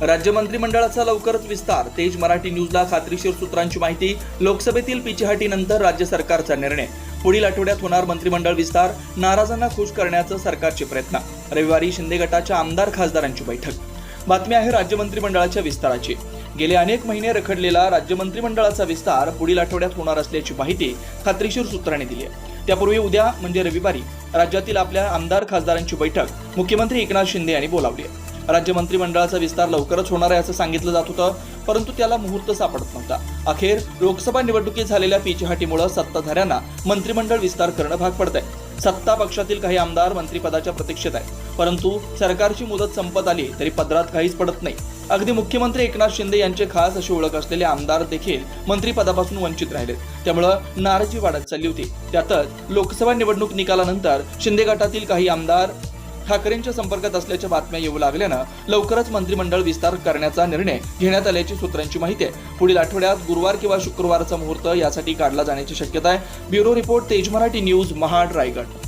राज्य मंत्रिमंडळाचा लवकरच विस्तार. तेज मराठी न्यूजला खात्रीशीर सूत्रांची माहिती. लोकसभेतील पिछेहाटीनंतर राज्य सरकारचा निर्णय. पुढील आठवड्यात होणार मंत्रिमंडळ विस्तार. नाराजांना खुश करण्याचं सरकारचे प्रयत्न. रविवारी शिंदे गटाच्या आमदार खासदारांची बैठक. बातमी आहे राज्य मंत्रिमंडळाच्या विस्ताराची. गेले अनेक महिने रखडलेला राज्य मंत्रिमंडळाचा विस्तार पुढील आठवड्यात होणार असल्याची माहिती खात्रीशीर सूत्रांनी दिली आहे. त्यापूर्वी उद्या म्हणजे रविवारी राज्यातील आपल्या आमदार खासदारांची बैठक. मुख्यमंत्री एकनाथ शिंदे यांनी बोलावली आहे. राज्य मंत्रिमंडळाचा विस्तार लवकरच होणार आहे असं सांगितलं जात होतं परंतु त्याला मुहूर्त सापडत नव्हता. अखेर लोकसभा निवडणुकीत झालेल्या पिछेहाटीमुळे सत्ताधाऱ्यांना मंत्रिमंडळ विस्तार करणं भाग पडत आहे सत्ता पक्षातील काही आमदार मंत्रिपदाच्या प्रतीक्षेत आहेत परंतु सरकारची मुदत संपत आली तरी पदरात काहीच पडत नाही. अगदी मुख्यमंत्री एकनाथ शिंदे यांचे खास अशी ओळख असलेले आमदार देखील मंत्रिपदापासून वंचित राहिले त्यामुळं नाराजी वाढत चालली होती. त्यातच लोकसभा निवडणूक निकालानंतर शिंदे गटातील काही आमदार ठाकरेंच्या संपर्कात असल्याच्या बातम्या येऊ लागल्यानं लवकरच मंत्रिमंडळ विस्तार करण्याचा निर्णय घेण्यात आल्याची सूत्रांची माहिती आहे. पुढील आठवड्यात गुरुवार किंवा शुक्रवारचा मुहूर्त यासाठी काढला जाण्याची शक्यता आहे. ब्युरो रिपोर्ट तेज मराठी न्यूज महाड रायगड.